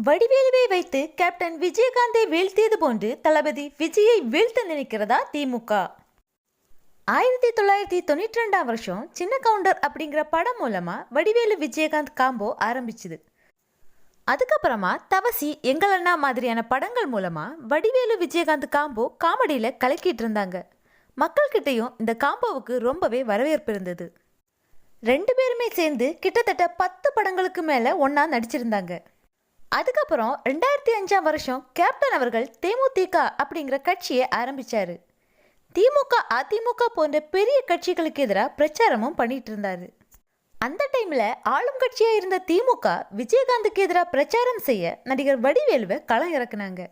வடிவேலுவை வைத்து கேப்டன் விஜயகாந்தை வீழ்த்தியது போன்று தளபதி விஜயை வீழ்த்த நினைக்கிறதா திமுக? ஆயிரத்தி தொள்ளாயிரத்தி தொண்ணூற்றி ரெண்டாம் வருஷம் சின்ன கவுண்டர் அப்படிங்கிற படம் மூலமா வடிவேலு விஜயகாந்த் காம்போ ஆரம்பிச்சுது. அதுக்கப்புறமா தவசி எங்களண்ணா மாதிரியான படங்கள் மூலமா வடிவேலு விஜயகாந்த் காம்போ காமெடியில் கலக்கிட்டு இருந்தாங்க. மக்கள்கிட்டயும் இந்த காம்போவுக்கு ரொம்பவே வரவேற்பு இருந்தது. ரெண்டு பேருமே சேர்ந்து கிட்டத்தட்ட பத்து படங்களுக்கு மேலே ஒன்றா நடிச்சிருந்தாங்க. அதுக்கப்புறம் ரெண்டாயிரத்தி அஞ்சாம் வருஷம் கேப்டன் அவர்கள் தேமுதிக அப்படிங்கிற கட்சியை ஆரம்பித்தார் திமுக அதிமுக போன்ற பெரிய கட்சிகளுக்கு எதிராக பிரச்சாரமும் பண்ணிட்டு இருந்தார். அந்த டைமில் ஆளும் கட்சியாக இருந்த திமுக விஜயகாந்துக்கு எதிராக பிரச்சாரம் செய்ய நடிகர் வடிவேலுவை களம் இறக்குனாங்க.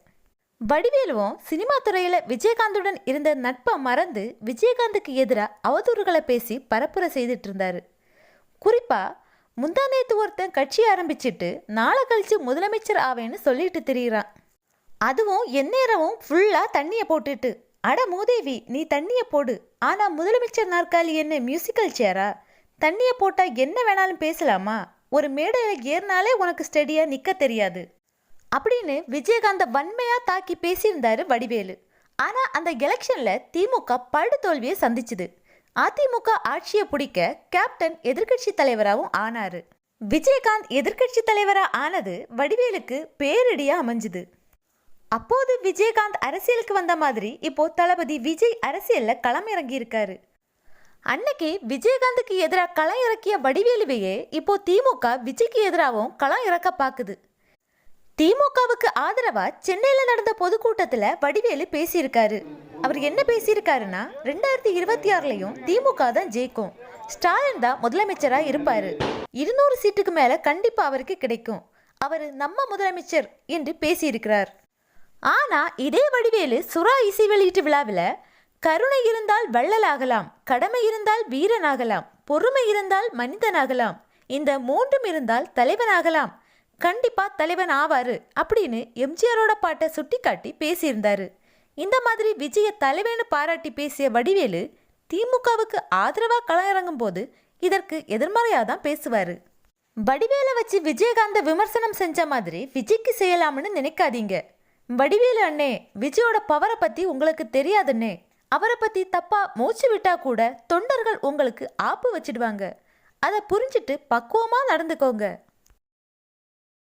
வடிவேலுவும் சினிமா துறையில் விஜயகாந்துடன் இருந்த நட்பை மறந்து விஜயகாந்துக்கு எதிராக அவதூறுகளை பேசி பரப்புரை செய்துட்டு இருந்தார். குறிப்பாக முந்தா நேற்று ஒருத்தன் கட்சி ஆரம்பிச்சிட்டு நாளை கழிச்சு முதலமைச்சர் ஆவேன்னு சொல்லிட்டு திரியிறான். அதுவும் எந்நேரமும் ஃபுல்லா தண்ணியை போட்டுட்டு அட மூதேவி நீ தண்ணியை போடு. ஆனா முதலமைச்சர் நாற்காலி என்ன மியூசிக்கல் சேரா தண்ணியை போட்டா என்ன வேணாலும் பேசலாமா? ஒரு மேடையில் ஏறினாலே உனக்கு ஸ்டெடியாக நிக்க தெரியாது. அப்படின்னு விஜயகாந்த வன்மையா தாக்கி பேசியிருந்தாரு வடிவேலு. ஆனா அந்த எலெக்ஷன்ல திமுக படு தோல்வியை சந்திச்சுது. அதிமுக ஆட்சியை பிடிக்க கேப்டன் எதிர்க்கட்சி தலைவராகவும் ஆனாரு. விஜயகாந்த் எதிர்க்கட்சி தலைவராக ஆனது வடிவேலுக்கு பேரிடியா அமைஞ்சுது. அப்போது விஜயகாந்த் அரசியலுக்கு வந்த மாதிரி இப்போ தளபதி விஜய் அரசியலில் களம் இருக்காரு அன்னைக்கு விஜயகாந்துக்கு எதிராக களம் இறக்கிய வடிவேலுவையே இப்போ திமுக விஜய்க்கு எதிராகவும் களம் இறக்க பார்க்குது திமுகவுக்கு ஆதரவா சென்னையில நடந்த பொதுக்கூட்டத்துல வடிவேலு பேசியிருக்காரு. அவர் என்ன பேசியிருக்காருன்னா ரெண்டாயிரத்தி இருபத்தி ஆறுலயும் திமுக தான் ஜெயிக்கும். ஸ்டாலின் தான் முதலமைச்சரா இருப்பாரு. இருநூறு சீட்டுக்கு மேல கண்டிப்பா அவருக்கு கிடைக்கும். அவர் நம்ம முதலமைச்சர் என்று பேசியிருக்கிறார். ஆனா இதே வடிவேலு சுறா இசை வெளியீட்டு விழாவில் கருணை இருந்தால் வள்ளலாகலாம் கடமை இருந்தால் வீரனாகலாம் பொறுமை இருந்தால் மனிதனாகலாம் இந்த மூன்றும் இருந்தால் தலைவனாகலாம் கண்டிப்பா தலைவன் ஆவாரு அப்படின்னு எம்ஜிஆரோட பாட்டை சுட்டிக்காட்டி பேசியிருந்தாரு. இந்த மாதிரி விஜய தலைவன்னு பாராட்டி பேசிய வடிவேலு திமுகவுக்கு ஆதரவா களம் போது இதற்கு எதிர்மறையாக தான் பேசுவாரு. வடிவேலை வச்சு விஜயகாந்த விமர்சனம் செஞ்ச மாதிரி விஜய்க்கு செய்யலாம்னு நினைக்காதீங்க. வடிவேலு அண்ணே விஜயோட பவரை பத்தி உங்களுக்கு தெரியாதுன்னே அவரை பத்தி தப்பா மூச்சு விட்டா கூட தொண்டர்கள் உங்களுக்கு ஆப்பு வச்சிடுவாங்க. அதை புரிஞ்சிட்டு பக்குவமா நடந்துக்கோங்க.